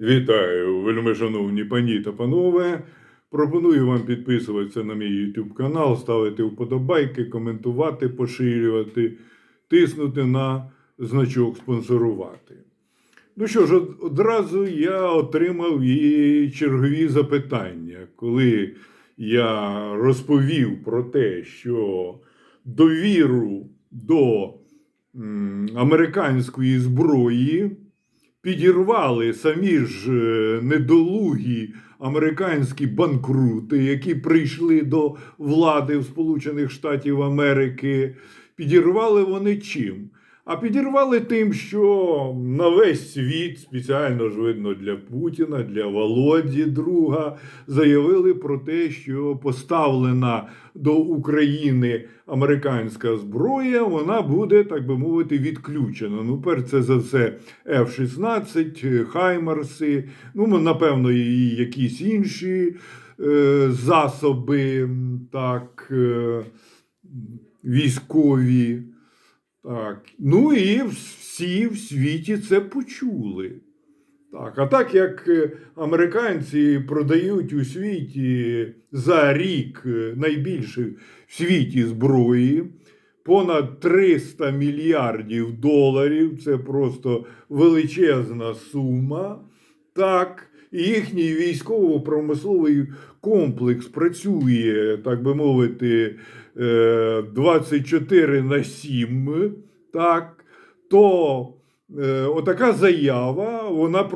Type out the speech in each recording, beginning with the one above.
Вітаю, вельми шановні пані та панове. Пропоную вам підписуватися на мій YouTube канал, ставити вподобайки, коментувати, поширювати, тиснути на значок спонсорувати. Ну що ж, одразу я отримав і чергові запитання, коли я розповів про те, що довіру до американської зброї підірвали самі ж е, недолугі американські банкрути, які прийшли до влади в Сполучених Штатів Америки. Підірвали вони чим? А підірвали тим, що на весь світ, спеціально ж видно для Путіна, для Володі друга, заявили про те, що поставлена до України американська зброя, вона буде, так би мовити, відключена. Ну, перш це за все F-16, Хаймарси, ну, напевно, і якісь інші е, засоби, так, е, військові. Так. Ну і всі в світі це почули. Так, а так як е, американці продають у світі за рік е, найбільше в світі зброї, понад 300 мільярдів доларів, це просто величезна сума. Так, і їхній військово-промисловий комплекс працює, так би мовити, е, 24 на 7, так, то е, отака заява вона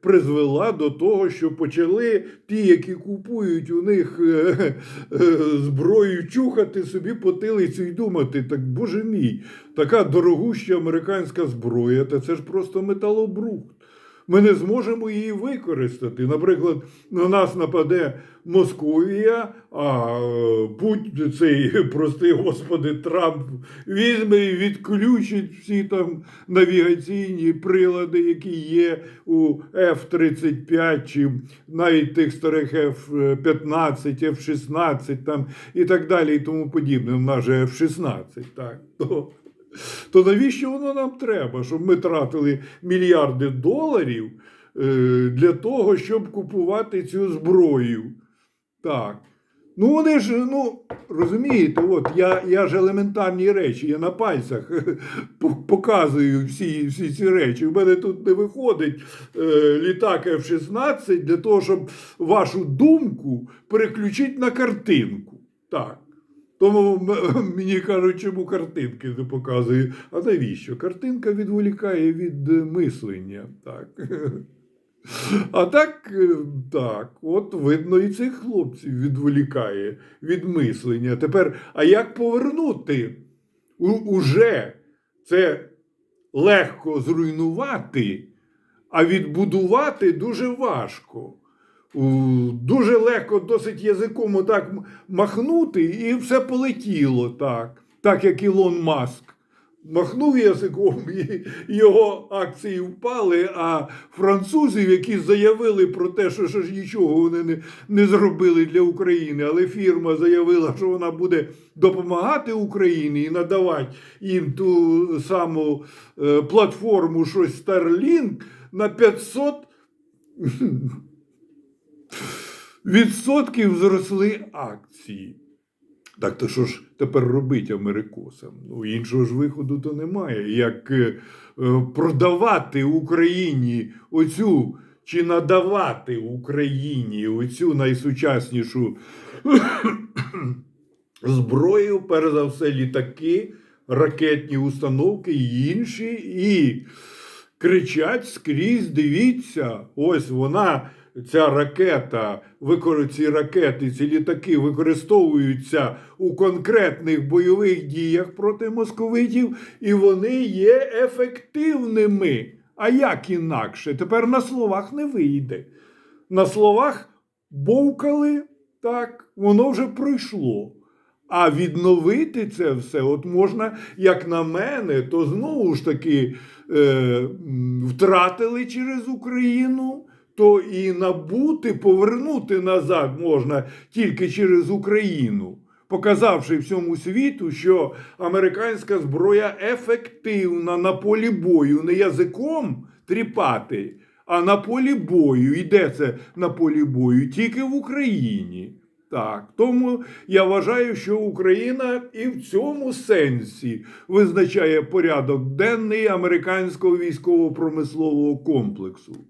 призвела до того, що почали ті, які купують у них е, е, зброю, чухати собі потилицю і думати, так боже мій, така дорогуща американська зброя, та це ж просто металобрухт. Ми не зможемо її використати. Наприклад, на нас нападе Московія, а е, Путь, цей, прости господи, Трамп візьме і відключить всі там навігаційні прилади, які є у F-35, чи навіть тих старих F-15, F-16 там, і так далі, і тому подібне. В нас же F-16. Так. То, навіщо воно нам треба, щоб ми тратили мільярди доларів е, для того, щоб купувати цю зброю? Так. Ну, вони ж, ну, розумієте, от я, я ж елементарні речі, я на пальцях показую всі, всі ці речі. У мене тут не виходить е, літак F-16 для того, щоб вашу думку переключити на картинку. Так. Тому мені кажуть, чому картинки не показую. А навіщо? Картинка відволікає від е, мислення. Так. А так, е, так, от видно, і цих хлопців відволікає від мислення. Тепер, а як повернути? У, уже це легко зруйнувати, а відбудувати дуже важко. У, Дуже легко досить язиком отак махнути, і все полетіло так, так як Ілон Маск. Махнув язиком, і його акції впали, а французів, які заявили про те, що, що ж нічого вони не, не зробили для України, але фірма заявила, що вона буде допомагати Україні і надавати їм ту саму е, платформу, щось Starlink на 500 відсотків зросли акції. Так то що ж тепер робити америкосам? Ну, іншого ж виходу то немає. Як е, продавати Україні оцю чи надавати Україні оцю найсучаснішу зброю, перш за все, літаки, ракетні установки і інші, і кричать скрізь, дивіться, ось вона, ця ракета, ці ракети, ці літаки використовуються у конкретних бойових діях проти московитів, і вони є ефективними. А як інакше? Тепер на словах не вийде. На словах бовкали, так, воно вже пройшло. А відновити це все, от можна, як на мене, то знову ж таки е, втратили через Україну, то і набути, повернути назад можна тільки через Україну, показавши всьому світу, що американська зброя ефективна на полі бою, не язиком тріпати, А на полі бою, і це на полі бою? Тільки в Україні. Так, тому я вважаю, що Україна і в цьому сенсі визначає порядок денний американського військово-промислового комплексу.